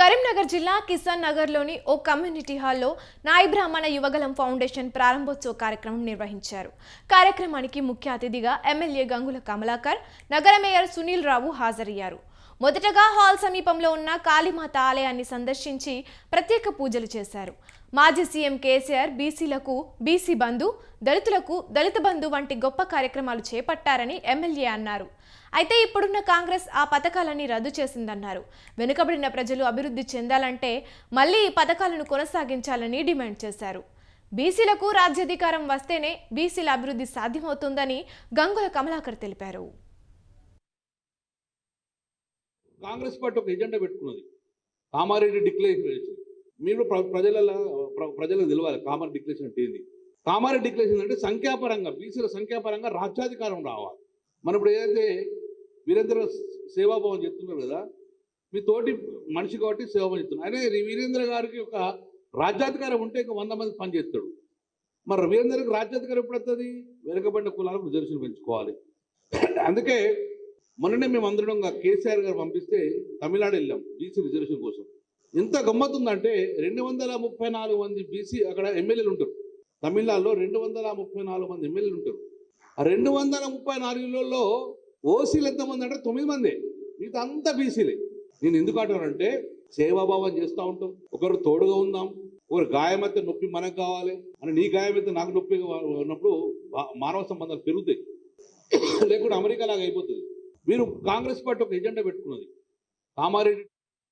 కరీంనగర్ జిల్లా కిసాన్ నగర్లోని ఓ కమ్యూనిటీ హాల్లో నాయి బ్రాహ్మణ యువగలం ఫౌండేషన్ ప్రారంభోత్సవ కార్యక్రమం నిర్వహించారు. కార్యక్రమానికి ముఖ్య అతిథిగా ఎమ్మెల్యే గంగుల కమలాకర్ నగర మేయర్ సునీల్ రావు హాజరయ్యారు. మొదటగా హాల్ సమీపంలో ఉన్న కాళీమాత ఆలయాన్ని సందర్శించి ప్రత్యేక పూజలు చేశారు. మాజీ సీఎం కేసీఆర్ బీసీలకు బీసీ బంధు దళితులకు దళిత బంధు వంటి గొప్ప కార్యక్రమాలు చేపట్టారని ఎమ్మెల్యే అన్నారు. అయితే ఇప్పుడున్న కాంగ్రెస్ ఆ పథకాలన్నీ రద్దు చేసిందన్నారు. వెనుకబడిన ప్రజలు అభివృద్ధి చెందాలంటే మళ్ళీ ఈ పథకాలను కొనసాగించాలని డిమాండ్ చేశారు. బీసీలకు రాజ్యాధికారం వస్తేనే బీసీల అభివృద్ధి సాధ్యమవుతుందని గంగుల కమలాకర్ తెలిపారు. కాంగ్రెస్ పార్టీ ఒక ఎజెండా పెట్టుకున్నది. కామారెడ్డి డిక్లరేషన్ మీరు ప్ర- ప్రజలలో ప్ర- ప్రజలకు తెలియాలి కామారెడ్డి డిక్లరేషన్ అంటే ఏంది? కామారెడ్డి డిక్లరేషన్ అంటే సంఖ్యాపరంగా బీసీల సంఖ్యాపరంగా రాజ్యాధికారం రావాలి. మనం ఇప్పుడు ఏదైతే వీరేంద్ర సేవాభావం చెప్తున్నారు కదా మీ తోటి మనిషి కాబట్టి సేవాభావం చెప్తున్నారు. అదే వీరేంద్ర గారికి ఒక రాజ్యాధికారం ఉంటే ఇంకా వంద మంది పనిచేస్తాడు మరి వీరేంద్రకి రాజ్యాధికారం ఎప్పుడు వస్తుంది వెనుకబడిన కులాలకు రిజర్వేషన్ పెంచుకోవాలి. అందుకే మొన్ననే మేము అందరం కేసీఆర్ గారు పంపిస్తే తమిళనాడు వెళ్ళాం బీసీ రిజర్వేషన్ కోసం. ఎంత గమ్మత్తుందంటే రెండు వందల ముప్పై నాలుగు మంది బీసీ అక్కడ ఎమ్మెల్యేలు ఉంటారు. తమిళనాడులో రెండు వందల ముప్పై నాలుగు మంది ఎమ్మెల్యేలు ఉంటారు. ఆ రెండు వందల ముప్పై నాలుగులలో ఓసీలు ఎంతమంది అంటే తొమ్మిది మంది. మిగతా అంతా బీసీలే నేను ఎందుకు అంటానంటే సేవాభావం చేస్తూ ఉంటాం. ఒకరు తోడుగా ఉందాం. ఒకరు గాయమైతే నొప్పి మనకు కావాలి అని నీ గాయమైతే నాకు నొప్పి ఉన్నప్పుడు మానవ సంబంధాలు పెరుగుతాయి. లేకుంటే అమెరికా లాగా అయిపోతుంది. మీరు కాంగ్రెస్ పార్టీ ఒక ఎజెండా పెట్టుకున్నది. కామారెడ్డి